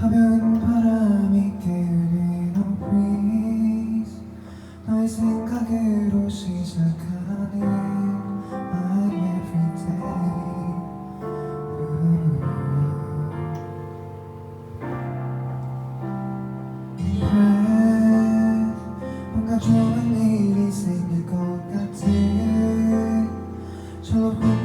가벼운 바람이 드는 o breeze 너의 생각으로 시작하는 my everyday 뭔가 좋은 일이 생길 것 같은 절로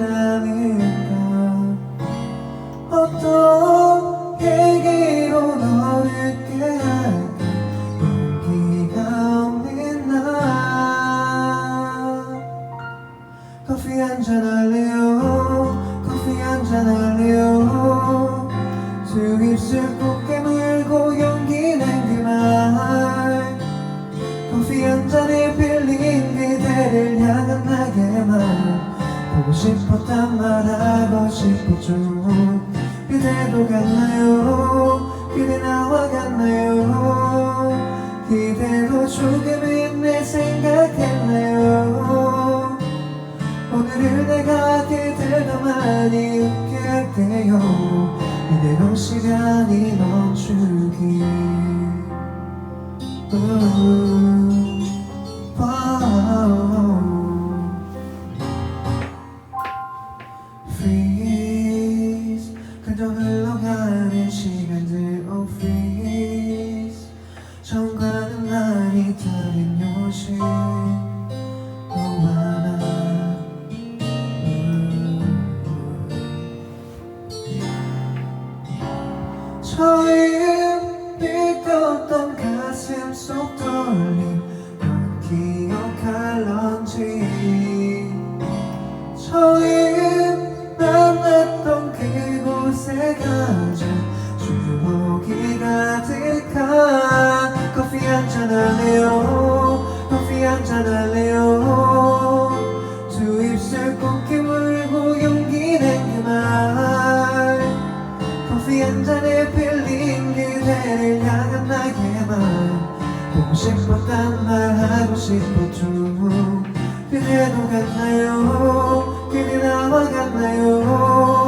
않을까 어떤 계기로 너를 깨할까 용기가 없는 나 커피 한잔 할래요? 커피 한잔 할래요? 두 입술 꼭 보고 싶었단 말하고 싶었죠. 그대도 같나요? 그대 나와 같나요? 그대도 조금은 내 생각했나요? 오늘을 내가 그댈 더 많이 웃게 할게요. 이대로 시간이 멈추기 우, Freeze 그저 흘러가는 시간들 oh freeze 처음과는 많이 다른 요즘 너와 나. 처음 느꼈던 가슴 속 떨림 가자 추억이 가득한 커피 한잔 할래요? 커피 한잔 할래요? 두 입술 꼭 깨물고 용기 낸그말. 커피 한 잔에 빌린 그대를 향한 나의 마음 보고 싶었단 말 하고 싶었죠 그대도 같나요? 그대 나와 같나요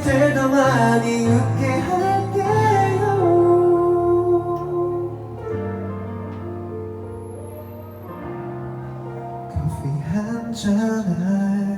더 많이 웃게 할게요. 커피 한잔 할